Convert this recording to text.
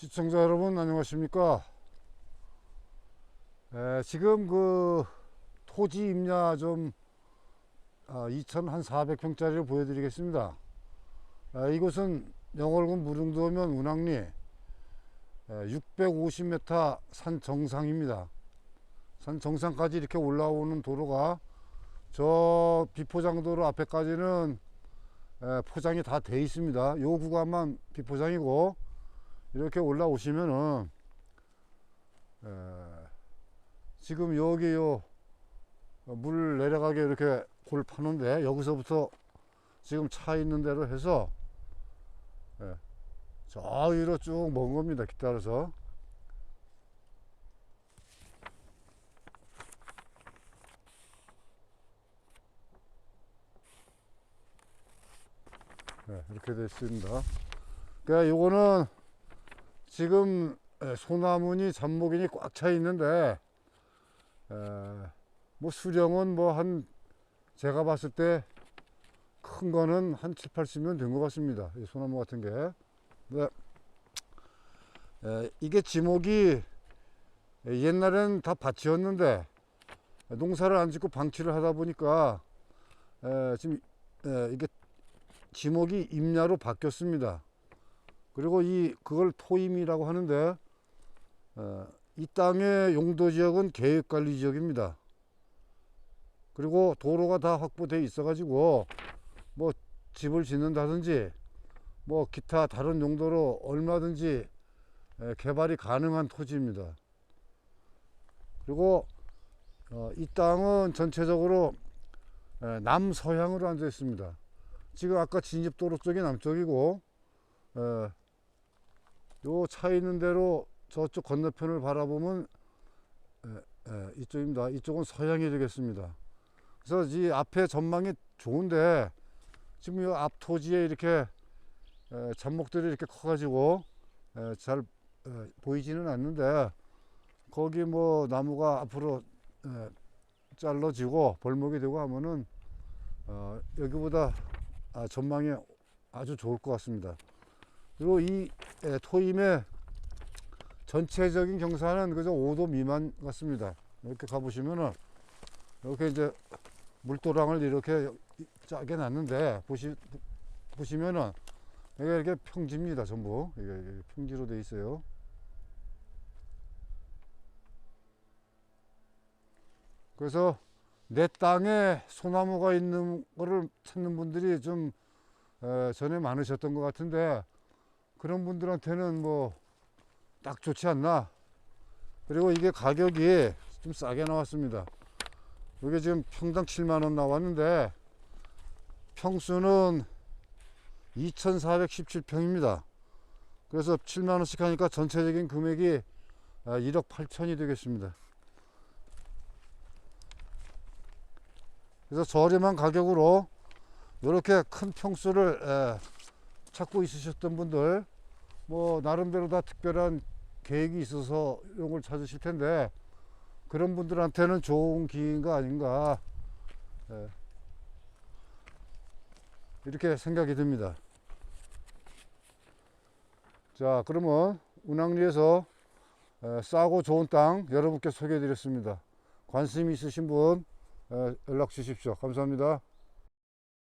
시청자 여러분 안녕하십니까? 에, 지금 그 토지 임야 좀 아, 2,400평짜리를 보여드리겠습니다. 아, 이곳은 영월군 무릉도면 운항리 650m 산 정상입니다. 산 정상까지 이렇게 올라오는 도로가 저 비포장도로 앞에까지는 에, 포장이 다 돼 있습니다. 요 구간만 비포장이고 이렇게 올라오시면은 에, 지금 여기 요물 내려가게 이렇게 골 파는데 여기서부터 지금 차 있는 대로 해서 예, 저 위로 쭉 먼 겁니다 기따라서 네, 이렇게 되어 있습니다. 그러니까 요거는 지금 에, 소나무니 잡목이니 꽉 차 있는데 에, 뭐 수령은 뭐 한 제가 봤을 때 큰 거는 한 7, 80년 된 것 같습니다. 이 소나무 같은 게. 네. 에, 이게 지목이 옛날엔 다 밭이었는데 농사를 안 짓고 방치를 하다 보니까 에, 지금 에, 이게 지목이 임야로 바뀌었습니다. 그리고 이 그걸 토임이라고 하는데 어, 이 땅의 용도 지역은 계획관리 지역입니다. 그리고 도로가 다 확보돼 있어 가지고 뭐 집을 짓는다든지 뭐 기타 다른 용도로 얼마든지 에, 개발이 가능한 토지입니다. 그리고 어, 이 땅은 전체적으로 에, 남서향으로 앉아 있습니다. 지금 아까 진입도로 쪽이 남쪽이고 에, 요 차 있는 대로 저쪽 건너편을 바라보면 에, 에, 이쪽입니다. 이쪽은 서향이 되겠습니다. 그래서 이 앞에 전망이 좋은데 지금 이 앞 토지에 이렇게 에, 잡목들이 이렇게 커가지고 에, 잘 에, 보이지는 않는데 거기 뭐 나무가 앞으로 에, 잘라지고 벌목이 되고 하면은 어, 여기보다 아, 전망이 아주 좋을 것 같습니다. 그리고 이 에, 토임의 전체적인 경사는 그저 5도 미만 같습니다. 이렇게 가보시면은 이렇게 이제 물도랑을 이렇게 짜게 놨는데 보시 보시면은 이게 이렇게 평지입니다. 전부 이게, 평지로 돼 있어요. 그래서 내 땅에 소나무가 있는 거를 찾는 분들이 좀 에, 전에 많으셨던 것 같은데 그런 분들한테는 뭐 딱 좋지 않나? 그리고 이게 가격이 좀 싸게 나왔습니다. 이게 지금 평당 7만원 나왔는데 평수는 2417평입니다. 그래서 7만원씩 하니까 전체적인 금액이 아, 1억 8천이 되겠습니다. 그래서 저렴한 가격으로 이렇게 큰 평수를 에, 찾고 있으셨던 분들 뭐 나름대로 다 특별한 계획이 있어서 이런 걸 찾으실 텐데 그런 분들한테는 좋은 기회인가 아닌가 에, 이렇게 생각이 듭니다. 자 그러면 운항리에서 에, 싸고 좋은 땅 여러분께 소개해 드렸습니다. 관심 있으신 분 에, 연락 주십시오. 감사합니다.